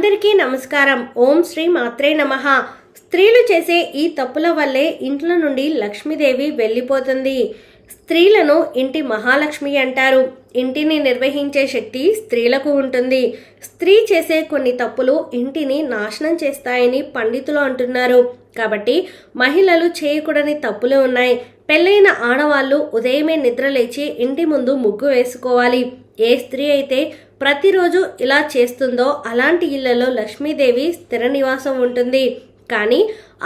అందరికీ నమస్కారం. ఓం శ్రీ మాత్రే నమః. స్త్రీలు చేసే ఈ తప్పుల వల్లే ఇంట్లో నుండి లక్ష్మీదేవి వెళ్ళిపోతుంది. స్త్రీలను ఇంటి మహాలక్ష్మి అంటారు. ఇంటిని నిర్వహించే శక్తి స్త్రీలకు ఉంటుంది. స్త్రీ చేసే కొన్ని తప్పులు ఇంటిని నాశనం చేస్తాయని పండితులు అంటున్నారు. కాబట్టి మహిళలు చేయకూడని తప్పులు ఉన్నాయి. పెళ్ళైన ఆడవాళ్ళు ఉదయమే నిద్రలేచి ఇంటి ముందు ముగ్గు వేసుకోవాలి. ఏ స్త్రీ అయితే ప్రతిరోజు ఇలా చేస్తుందో అలాంటి ఇళ్ళలో లక్ష్మీదేవి స్థిర నివాసం ఉంటుంది. కానీ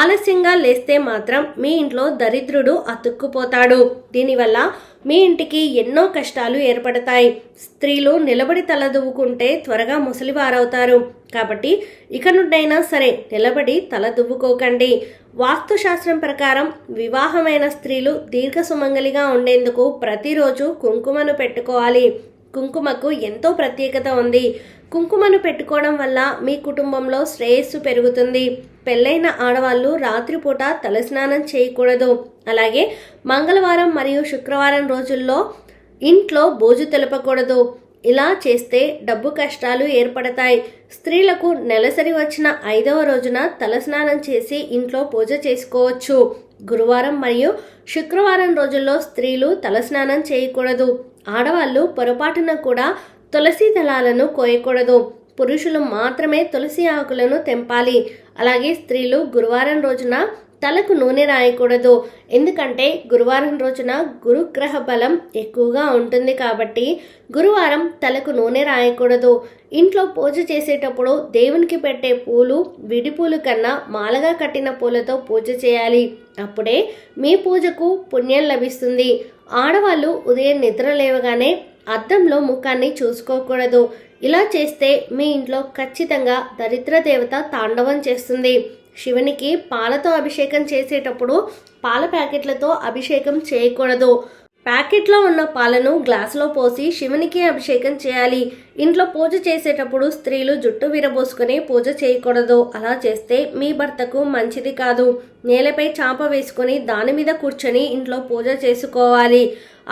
ఆలస్యంగా లేస్తే మాత్రం మీ ఇంట్లో దరిద్రుడు అతుక్కుపోతాడు. దీనివల్ల మీ ఇంటికి ఎన్నో కష్టాలు ఏర్పడతాయి. స్త్రీలు నిలబడి తలదువ్వుకుంటే త్వరగా ముసలివారవుతారు. కాబట్టి ఇక నుండైనా సరే నిలబడి తల దువ్వుకోకండి. వాస్తుశాస్త్రం ప్రకారం వివాహమైన స్త్రీలు దీర్ఘ సుమంగలిగా ఉండేందుకు ప్రతిరోజు కుంకుమను పెట్టుకోవాలి. కుంకుమకు ఎంతో ప్రత్యేకత ఉంది. కుంకుమను పెట్టుకోవడం వల్ల మీ కుటుంబంలో శ్రేయస్సు పెరుగుతుంది. పెళ్ళైన ఆడవాళ్ళు రాత్రిపూట తలస్నానం చేయకూడదు. అలాగే మంగళవారం మరియు శుక్రవారం రోజుల్లో ఇంట్లో బోజు తెలపకూడదు. ఇలా చేస్తే డబ్బు కష్టాలు ఏర్పడతాయి. స్త్రీలకు నెలసరి వచ్చిన ఐదవ రోజున తలస్నానం చేసి ఇంట్లో పూజ చేసుకోవచ్చు. గురువారం మరియు శుక్రవారం రోజుల్లో స్త్రీలు తలస్నానం చేయకూడదు. ఆడవాళ్ళు పొరపాటున కూడా తులసి దళాలను కోయకూడదు. పురుషులు మాత్రమే తులసి ఆకులను తెంపాలి. అలాగే స్త్రీలు గురువారం రోజున తలకు నూనె రాయకూడదు. ఎందుకంటే గురువారం రోజున గురుగ్రహ బలం ఎక్కువగా ఉంటుంది కాబట్టి గురువారం తలకు నూనె రాయకూడదు. ఇంట్లో పూజ చేసేటప్పుడు దేవునికి పెట్టే పూలు విడి పూలు కన్నా మాలగా కట్టిన పూలతో పూజ చేయాలి. అప్పుడే మీ పూజకు పుణ్యం లభిస్తుంది. ఆడవాళ్ళు ఉదయం నిద్ర లేవగానే అద్దంలో ముఖాన్ని చూసుకోకూడదు. ఇలా చేస్తే మీ ఇంట్లో ఖచ్చితంగా దరిద్ర దేవత తాండవం చేస్తుంది. శివునికి పాలతో అభిషేకం చేసేటప్పుడు పాల ప్యాకెట్లతో అభిషేకం చేయకూడదు. ప్యాకెట్లో ఉన్న పాలను గ్లాసులో పోసి శివునికి అభిషేకం చేయాలి. ఇంట్లో పూజ చేసేటప్పుడు స్త్రీలు జుట్టు విరబోసుకొని పూజ చేయకూడదు. అలా చేస్తే మీ భర్తకు మంచిది కాదు. నేలపై చాప వేసుకొని దాని మీద కూర్చొని ఇంట్లో పూజ చేసుకోవాలి.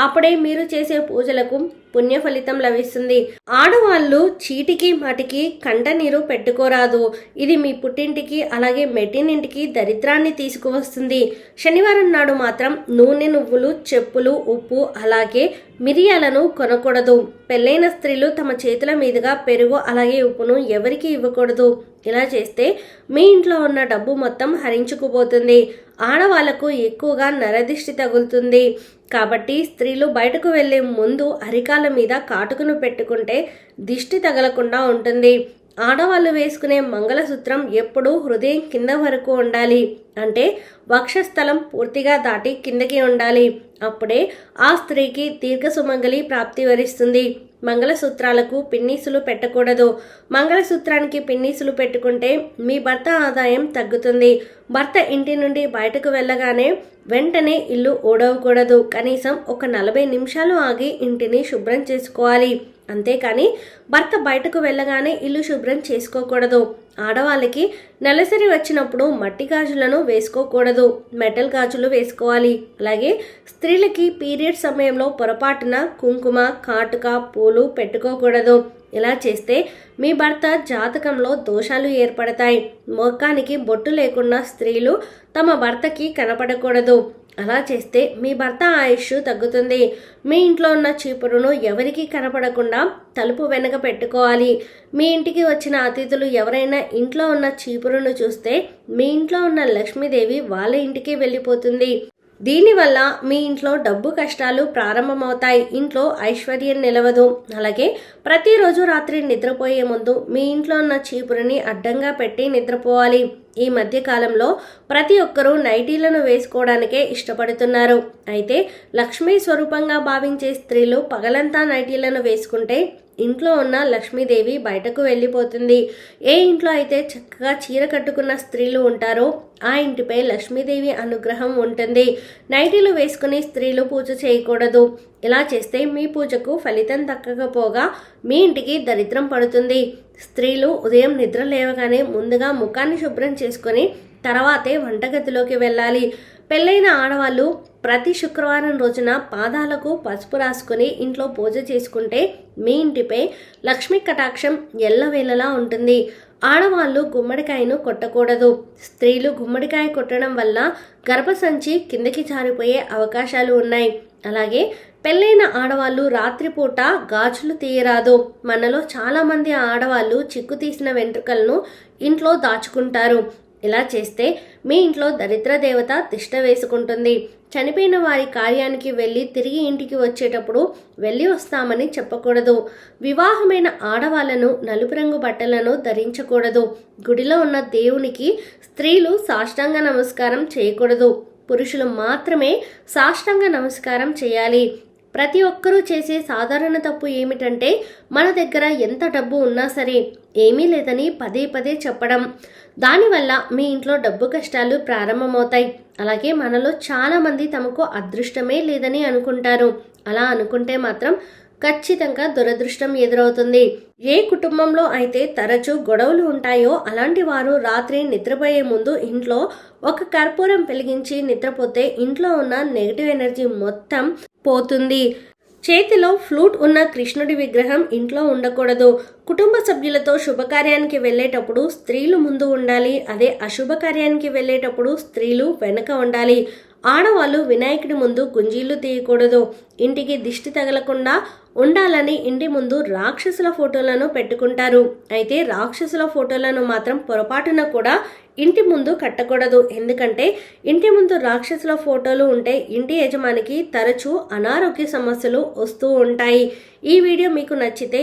అప్పుడే మీరు చేసే పూజలకు పుణ్య ఫలితం లభిస్తుంది. ఆడవాళ్ళు చీటికి మాటికి కంట నీరు పెట్టుకోరాదు. ఇది మీ పుట్టింటికి అలాగే మెట్టినింటికి దరిద్రాన్ని తీసుకువస్తుంది. శనివారం నాడు మాత్రం నూనె నువ్వులు చెప్పులు ఉప్పు అలాగే మిరియాలను కొనకూడదు. పెళ్ళైన స్త్రీలు తమ చేతుల మీదుగా పెరుగు అలాగే ఉప్పును ఎవరికి ఇవ్వకూడదు. ఇలా చేస్తే మీ ఇంట్లో ఉన్న డబ్బు మొత్తం హరించుకుపోతుంది. ఆడవాళ్ళకు ఎక్కువగా నరదిష్టి తగులుతుంది. కాబట్టి స్త్రీలు బయటకు వెళ్ళే ముందు అరికాల మీద కాటుకును పెట్టుకుంటే దిష్టి తగలకుండా ఉంటుంది. ఆడవాళ్ళు వేసుకునే మంగళసూత్రం ఎప్పుడూ హృదయం కింద వరకు ఉండాలి. అంటే వక్షస్థలం పూర్తిగా దాటి కిందకి ఉండాలి. అప్పుడే ఆ స్త్రీకి దీర్ఘ సుమంగళి ప్రాప్తి వరిస్తుంది. మంగళసూత్రాలకు పిన్నీసులు పెట్టకూడదు. మంగళసూత్రానికి పిన్నీసులు పెట్టుకుంటే మీ భర్త ఆదాయం తగ్గుతుంది. భర్త ఇంటి నుండి బయటకు వెళ్ళగానే వెంటనే ఇల్లు ఓడవకూడదు కనీసం ఒక నలభై నిమిషాలు ఆగి ఇంటిని శుభ్రం చేసుకోవాలి. అంతేకాని భర్త బయటకు వెళ్ళగానే ఇల్లు శుభ్రం చేసుకోకూడదు. ఆడవాళ్ళకి నెలసరి వచ్చినప్పుడు మట్టి గాజులను వేసుకోకూడదు. మెటల్ గాజులు వేసుకోవాలి. అలాగే స్త్రీలకి పీరియడ్ సమయంలో పొరపాటున కుంకుమ కాటుక పూలు పెట్టుకోకూడదు. ఇలా చేస్తే మీ భర్త జాతకంలో దోషాలు ఏర్పడతాయి. మొక్కానికి బొట్టు లేకుండా స్త్రీలు తమ భర్తకి కనపడకూడదు. అలా చేస్తే మీ భర్త ఆయుష్ తగ్గుతుంది. మీ ఇంట్లో ఉన్న చీపురును ఎవరికి కనపడకుండా తలుపు వెనక పెట్టుకోవాలి. మీ ఇంటికి వచ్చిన అతిథులు ఎవరైనా ఇంట్లో ఉన్న చీపురును చూస్తే మీ ఇంట్లో ఉన్న లక్ష్మీదేవి వాళ్ళ ఇంటికి వెళ్ళిపోతుంది. దీనివల్ల మీ ఇంట్లో డబ్బు కష్టాలు ప్రారంభమవుతాయి. ఇంట్లో ఐశ్వర్యం నిలవదు. అలాగే ప్రతిరోజు రాత్రి నిద్రపోయే ముందు మీ ఇంట్లో ఉన్న చీపురుని అడ్డంగా పెట్టి నిద్రపోవాలి. ఈ మధ్య కాలంలో ప్రతి ఒక్కరూ నైటీలను వేసుకోవడానికే ఇష్టపడుతున్నారు. అయితే లక్ష్మీ స్వరూపంగా భావించే స్త్రీలు పగలంతా నైటీలను వేసుకుంటే ఇంట్లో ఉన్న లక్ష్మీదేవి బయటకు వెళ్ళిపోతుంది. ఏ ఇంట్లో అయితే చక్కగా చీర కట్టుకున్న స్త్రీలు ఉంటారో ఆ ఇంటిపై లక్ష్మీదేవి అనుగ్రహం ఉంటుంది. నైటీలు వేసుకుని స్త్రీలు పూజ చేయకూడదు. ఇలా చేస్తే మీ పూజకు ఫలితం దక్కకపోగా మీ ఇంటికి దరిద్రం పడుతుంది. స్త్రీలు ఉదయం నిద్ర లేవగానే ముందుగా ముఖాన్ని శుభ్రం చేసుకొని తర్వాతే వంటగదిలోకి వెళ్ళాలి. పెళ్ళైన ఆడవాళ్ళు ప్రతి శుక్రవారం రోజున పాదాలకు పసుపు రాసుకొని ఇంట్లో పూజ చేసుకుంటే మీ ఇంటిపై లక్ష్మీ కటాక్షం ఎల్లవేళలా ఉంటుంది. ఆడవాళ్ళు గుమ్మడికాయను కొట్టకూడదు. స్త్రీలు గుమ్మడికాయ కొట్టడం వల్ల గర్భసంచి కిందకి జారిపోయే అవకాశాలు ఉన్నాయి. అలాగే పెళ్ళైన ఆడవాళ్ళు రాత్రిపూట గాజులు తీయరాదు. మనలో చాలామంది ఆడవాళ్ళు చిక్కు తీసిన వెంట్రుకలను ఇంట్లో దాచుకుంటారు. ఇలా చేస్తే మీ ఇంట్లో దరిద్ర దేవత తిష్ట వేసుకుంటుంది. చనిపోయిన వారి కార్యానికి వెళ్ళి తిరిగి ఇంటికి వచ్చేటప్పుడు వెళ్ళి వస్తామని చెప్పకూడదు. వివాహమైన ఆడవాళ్ళను నలుపు రంగు బట్టలను ధరించకూడదు. గుడిలో ఉన్న దేవునికి స్త్రీలు సాష్టాంగ నమస్కారం చేయకూడదు. పురుషులు మాత్రమే సాష్టాంగ నమస్కారం చేయాలి. ప్రతి ఒక్కరూ చేసే సాధారణ తప్పు ఏమిటంటే మన దగ్గర ఎంత డబ్బు ఉన్నా సరే ఏమీ లేదని పదే పదే చెప్పడం. దానివల్ల మీ ఇంట్లో డబ్బు కష్టాలు ప్రారంభమవుతాయి. అలాగే మనలో చాలామంది తమకు అదృష్టమే లేదని అనుకుంటారు. అలా అనుకుంటే మాత్రం ఖచ్చితంగా దురదృష్టం ఎదురవుతుంది. ఏ కుటుంబంలో అయితే తరచూ గొడవలు ఉంటాయో అలాంటి వారు రాత్రి నిద్రపోయే ముందు ఇంట్లో ఒక కర్పూరం పెలిగించి నిద్రపోతే ఇంట్లో ఉన్న నెగిటివ్ ఎనర్జీ మొత్తం పోతుంది. చేతిలో ఫ్లూట్ ఉన్న కృష్ణుడి విగ్రహం ఇంట్లో ఉండకూడదు. కుటుంబ సభ్యులతో శుభకార్యానికి వెళ్ళేటప్పుడు స్త్రీలు ముందు ఉండాలి. అదే అశుభకార్యానికి వెళ్ళేటప్పుడు స్త్రీలు వెనక ఉండాలి. ఆడవాళ్ళు వినాయకుడి ముందు గుంజీలు తీయకూడదు. ఇంటికి దిష్టి తగలకుండా ఉండాలని ఇంటి ముందు రాక్షసుల ఫోటోలను పెట్టుకుంటారు. అయితే రాక్షసుల ఫోటోలను మాత్రం పొరపాటున కూడా ఇంటి ముందు కట్టకూడదు. ఎందుకంటే ఇంటి ముందు రాక్షసుల ఫోటోలు ఉంటే ఇంటి యజమానికి తరచూ అనారోగ్య సమస్యలు వస్తూ ఉంటాయి. ఈ వీడియో మీకు నచ్చితే